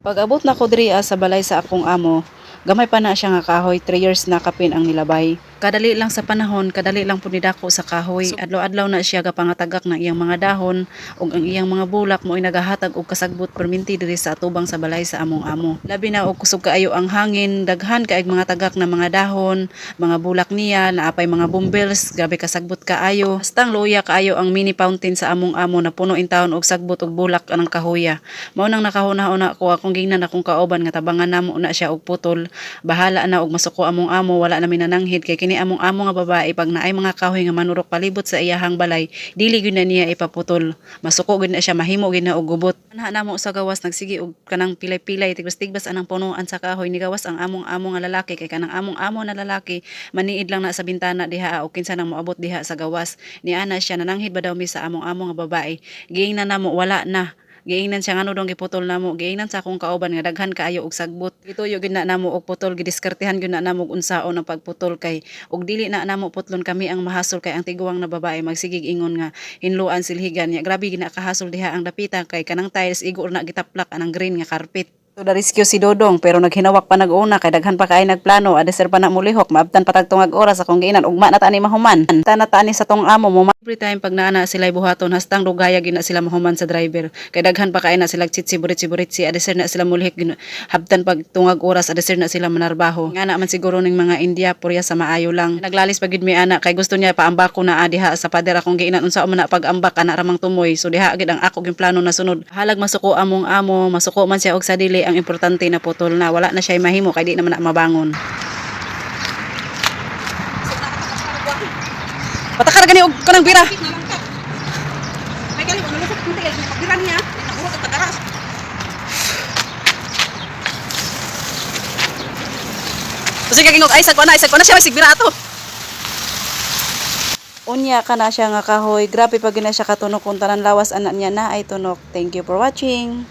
Pag abot na ko diri ah, sa balay sa akong amo, gamay pa na siya nga kahoy, 3 years na kapin ang nilabay. Kadali lang sa panahon, kadali lang pud ni dako sa kahoy. Adlaw-adlaw na siya gapangatagak ng iyang mga dahon ug ang iyang mga bulak mo nagahatag og kasagbot perminti diri sa atubang sa balay sa among amo. Labi na og kusog kaayo ang hangin, daghan kaayog mga tagak na mga dahon, mga bulak niya, naapay mga bumbles, grabe kasagbot kaayo. Hastang luya kaayo ang mini fountain sa among amo na puno in taon og sagbot og bulak anang kahoya. Mao nang nakahuna-una ko akong gingnan akong kaoban nga tabangan namo na siya og putol. Bahala na og masuko among amo wala na minananghid kay kini among amo nga babae pag naay mga kahoy nga manurok palibot sa iyahang balay dili gyud na niya ipaputol. Masuko gyud na siya mahimo gyud na og gubot. Anha namo sa gawas nagsige og kanang pilay-pilay tigbas-tigbas anang punuan sa kahoy ni gawas ang among amo nga lalaki kay kanang among amo na lalaki maniid lang na sa bintana diha o kinsa nang moabot diha sa gawas. Ni ana siya nananghid ba daw mi sa among amo nga babae. Giingnan namo wala na. Giingnan siya ngano dong giputol namo. Giingnan sa akong kauban nga daghan kaayo og sagbot. Gituyo gyud na namo og putol gidiskartehan gyud na namo og unsaon ang pagputol kay og dili na namo putlon kami ang mahasol kay ang tiguang na babae magsigig ingon nga hinluan silhigan niya. Grabe gina kahasol diha ang dapita kay kanang tiles igo na gitaplak anang green nga carpet. So na rescue si Dodong pero naghinawak pa nag-una kay daghan pa kay nagplano adeser pa na mulihok maabtan pa tagtungag oras akong giinan ugma na tani mahuman. Tana tani sa tong amo mo every time pag naana sila buhaton hastang dugaya gina sila mahuman sa driver kay daghan pa kay na sila chitsi burit burit si adeser na sila gina- habtan pag tungag oras adeser na sila manarbaho. Nga na man siguro ning mga India purya sa maayo lang. Naglalis pag gid mi ana kay gusto niya paambako na ah, diha sa pader akong giinan unsa man na pag-ambak ana ramang tumoy. So diha gid ang ako ging plano na sunod. Halag masuko among amo, masuko man siya og sa dili ang importante na putol na wala na siya mahimo kay di naman na mabangon. Patakar gani og kanang bira. May gali, ano sa kunti, yung pagbiran niya, nakurot at tagaras. Kasi kagingog ay sagwa na, ay sagwa na siya may sigbira ato. Unya ka na siya nga kahoy. Grabe pag gina siya katunok kung tanan lawas anak niya na ay tunok. Thank you for watching.